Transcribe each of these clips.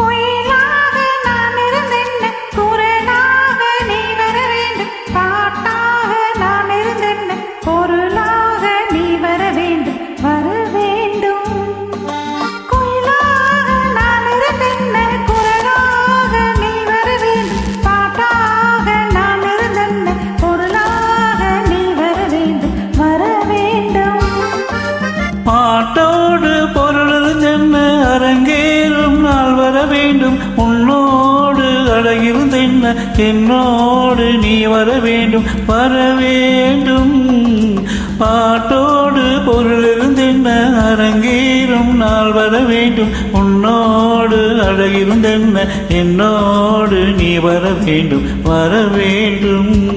queen. வேண்டும். உன்னோடு அழகிருந்தென்ன என்னோடு நீ வர வேண்டும். வர வேண்டும். பாட்டோடு பொருள் இருந்தென்ன? அரங்கேறும் நாள் வர வேண்டும். உன்னோடு அழகிருந்தென்ன என்னோடு நீ வர வேண்டும். வர வேண்டும்.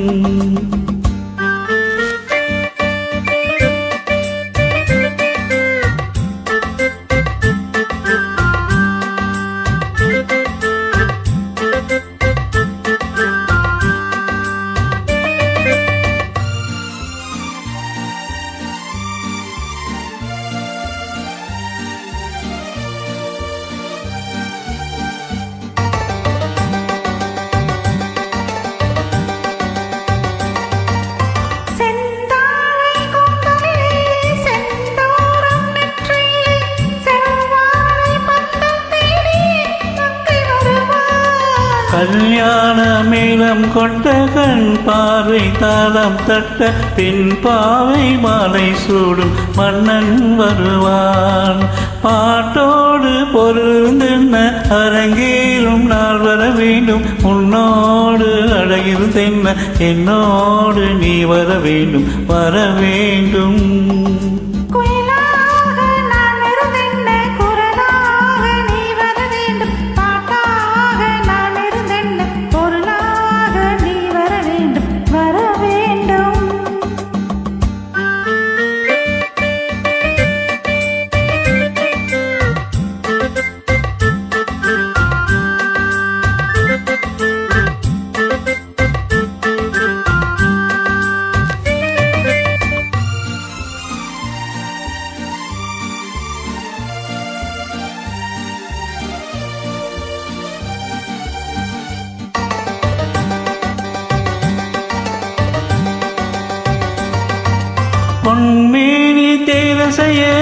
கல்யாண மேளம் கொண்ட கண் பார்வை தாளம் தட்ட பின் பாவை மாலை சூடும் மன்னன் வருவான். பாட்டோடு பொருந்தென்ன அரங்கேறும் நாள் வர வேண்டும். உன்னோடு அழகிருந்தென்ன என்னோடு நீ வர வேண்டும். வர வேண்டும். பொன்மேனி தேவசையே